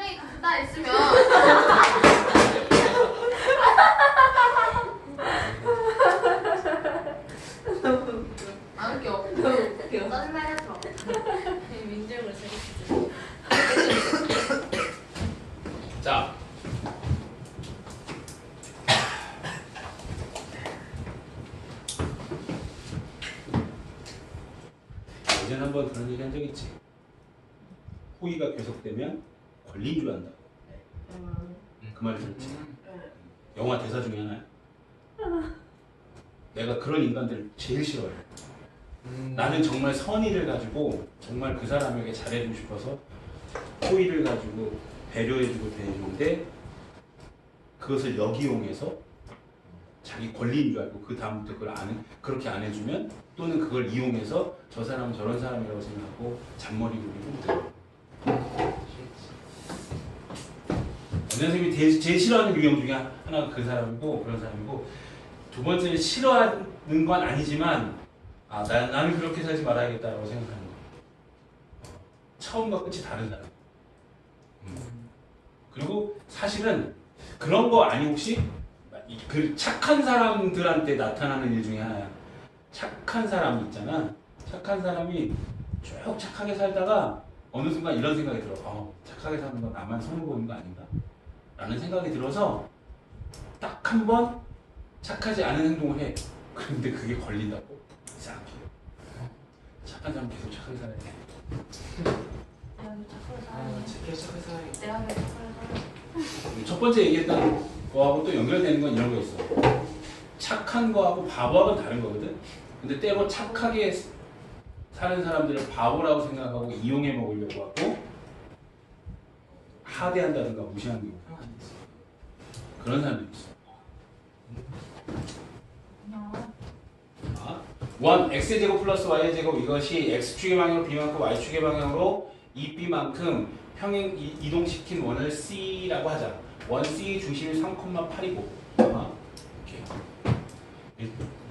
선생님 갖다 있으면 안 웃겨. 짜증나 해서. 민정으로 생각했지. 자. 예전에 한번 그런 얘기 한 적 있지. 호의가 계속되면 권리인 줄 안다. 그말 들었지. 영화 대사 중에 하나야. 내가 그런 인간들을 제일 싫어해. 나는 정말 선의를 가지고 정말 그 사람에게 잘해주고 싶어서 호의를 가지고 배려해주고 대해주는데 그것을 역이용해서 자기 권리인 줄 알고 그 다음부터 그걸 안 그렇게 안 해주면 또는 그걸 이용해서 저 사람은 저런 사람이라고 생각하고 잔머리 굴리고 선생님이 제일, 제일 싫어하는 유형 중에 하나가 그 사람이고 그런 사람이고 두 번째는 싫어하는 건 아니지만 아 나, 나는 그렇게 살지 말아야겠다라고 생각하는 거 처음과 끝이 다른 사람. 음. 그리고 사실은 그런 거 아니 혹시? 이- 그 착한 사람들한테 나타나는 일 중에 하나야. 착한 사람 있잖아. 착한 사람이 쭉 착하게 살다가 어느 순간 이런 생각이 들어. 어, 착하게 사는 건 나만 손해 보는 거 아닌가 라는 생각이 들어서 딱 한 번 착하지 않은 행동을 해. 그런데 그게 걸린다고? 이상하게. 착한 사람 계속 착하게 살아야 돼. 내가 착하게 아. 착해 착해 살아야겠다. 내가 왜 착하게 살았어? 첫 번째 얘기했던 거하고 또 연결되는 건 이런 거 있어. 착한 거하고 바보하고는 다른 거거든. 근데 때로 착하게 사는 사람들을 바보라고 생각하고 이용해 먹으려고 하고 하대한다든가 무시하는 경우 그런 사람들이 있어. 자, 1 x 제곱 플러스 y 제곱 이것이 x축의 방향으로 b만큼 y축의 방향으로 2b만큼 평행 이- 이동시킨 원을 c라고 하자. 원 c 중심이 3,8이고 이렇게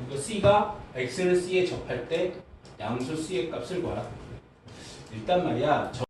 이거 c가 x를 c에 접할 때 양수 c의 값을 구하라. 일단 말이야. 저